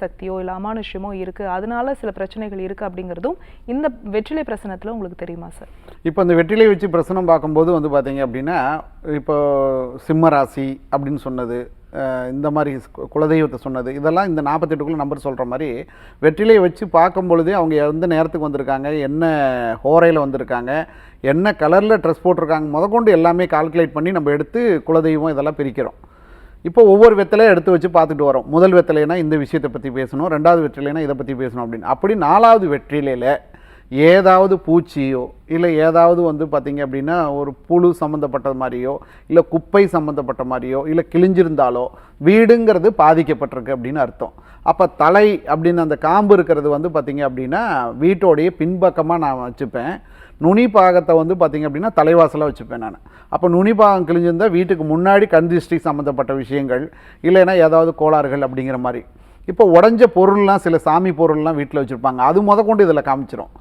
சக்தியோ இல்லை அமானுஷ்யமோ இருக்குது அதனால சில பிரச்சனைகள் இருக்குது அப்படிங்கிறதும் இந்த வெற்றிலை பிரசனத்தில் உங்களுக்கு தெரியுமா சார் இப்போ இந்த வெற்றிலை வச்சு பிரசனம் பார்க்கும்போது வந்து பார்த்தீங்க அப்படின்னா இப்போ சிம்ம ராசி அப்படின்னு சொன்னது இந்த மாதிரி குலதெய்வத்தை சொன்னது இதெல்லாம் இந்த நாற்பத்தெட்டுக்குள்ள நம்பர் சொல்கிற மாதிரி வெற்றிலையை வச்சு பார்க்கும் பொழுதே அவங்க எந்த நேரத்துக்கு வந்திருக்காங்க என்ன ஹோரையில் வந்திருக்காங்க என்ன கலரில் ட்ரெஸ் போட்டிருக்காங்க முதற்கொண்டு எல்லாமே கால்குலேட் பண்ணி நம்ம எடுத்து குலதெய்வம் இதெல்லாம் பிரிக்கிறோம். இப்போ ஒவ்வொரு வெத்தலையும் எடுத்து வச்சு பார்த்துட்டு வரோம். முதல் வெத்தலைனா இந்த விஷயத்தை பற்றி பேசணும் ரெண்டாவது வெற்றிலைனா இதை பற்றி பேசணும் அப்படின்னு. அப்படி நாலாவது வெற்றிலையில் ஏதாவது பூச்சியோ இல்லை ஏதாவது வந்து பார்த்திங்க அப்படின்னா ஒரு புழு சம்மந்தப்பட்ட மாதிரியோ இல்லை குப்பை சம்மந்தப்பட்ட மாதிரியோ இல்லை கிழிஞ்சிருந்தாலோ வீடுங்கிறது பாதிக்கப்பட்டிருக்கு அப்படின்னு அர்த்தம். அப்போ தலை அப்படின்னு அந்த காம்பு இருக்கிறது வந்து பார்த்திங்க அப்படின்னா வீட்டோடைய பின்பக்கமாக நான் வச்சுப்பேன். நுனி பாகத்தை வந்து பார்த்திங்க அப்படின்னா தலைவாசலாக வச்சுப்பேன் நான். அப்போ நுனி பாகம் கிழிஞ்சிருந்தால் வீட்டுக்கு முன்னாடி கண் திருஷ்டி சம்மந்தப்பட்ட விஷயங்கள் இல்லைன்னா ஏதாவது கோளாறுகள் அப்படிங்கிற மாதிரி. இப்போ உடஞ்ச பொருள்லாம் சில சாமி பொருள்லாம் வீட்டில் வச்சுருப்பாங்க. அது முத கொண்டு இதில் காமிச்சிரும்.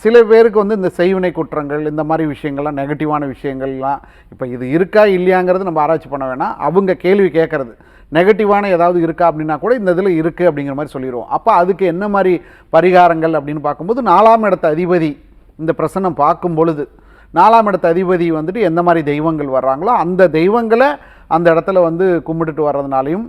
சில பேருக்கு வந்து இந்த செய்வினை குற்றங்கள் இந்த மாதிரி விஷயங்கள்லாம் நெகட்டிவான விஷயங்கள்லாம் இப்போ இது இருக்கா இல்லையாங்கிறது நம்ம ஆராய்ச்சி பண்ண வேணாம். அவங்க கேள்வி கேட்குறது. நெகட்டிவான ஏதாவது இருக்கா அப்படின்னா கூட இந்த இதில் இருக்குது அப்படிங்கிற மாதிரி சொல்லிடுவோம் அப்போ அதுக்கு என்ன மாதிரி பரிகாரங்கள் அப்படின்னு பார்க்கும்போது நாலாம் இடத்த அதிபதி இந்த பிரசன்னம் பார்க்கும் பொழுது நாலாம் இடத்த அதிபதி வந்துட்டு எந்த மாதிரி தெய்வங்கள் வர்றாங்களோ அந்த தெய்வங்களை அந்த இடத்துல வந்து கும்பிட்டுட்டு வர்றதுனாலையும்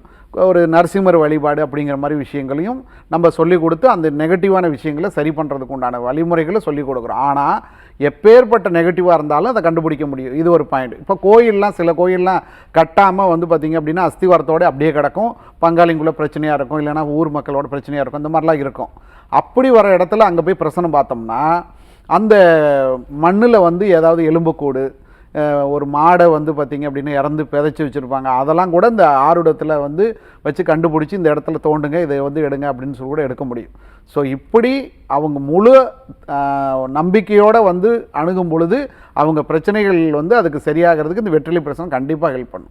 ஒரு நரசிம்மர் வழிபாடு அப்படிங்கிற மாதிரி விஷயங்களையும் நம்ம சொல்லிக் கொடுத்து அந்த நெகட்டிவான விஷயங்களை சரி பண்ணுறதுக்கு உண்டான வழிமுறைகளை சொல்லிக் கொடுக்குறோம். ஆனால் எப்பேற்பட்ட நெகட்டிவாக இருந்தாலும் அதை கண்டுபிடிக்க முடியும். இது ஒரு பாயிண்ட் இப்போ கோயிலெலாம் சில கோயில்லாம் கட்டாமல் வந்து பார்த்திங்க அப்படின்னா அஸ்திவாரத்தோட அப்படியே கிடக்கும். பங்காளிங்குள்ள பிரச்சனையாக இருக்கும். இல்லைன்னா ஊர் மக்களோட பிரச்சனையாக இருக்கும். இந்த மாதிரிலாம் இருக்கும். அப்படி வர இடத்துல அங்கே போய் பிரசனம் பார்த்தோம்னா அந்த மண்ணில் வந்து ஏதாவது எலும்புக்கூடு ஒரு மாடை வந்து பார்த்திங்க அப்படின்னா இறந்து பிதைச்சி வச்சுருப்பாங்க. அதெல்லாம் கூட இந்த ஆறுடத்தில் வந்து வச்சு கண்டுபிடிச்சி இந்த இடத்துல தோண்டுங்க இதை வந்து எடுங்க அப்படின்னு சொல்லி கூட எடுக்க முடியும். ஸோ இப்படி அவங்க முழு நம்பிக்கையோடு வந்து அணுகும் பொழுது அவங்க பிரச்சனைகள் வந்து அதுக்கு சரியாகிறதுக்கு இந்த வெற்றிலை பிரசனம் கண்டிப்பாக ஹெல்ப் பண்ணும்.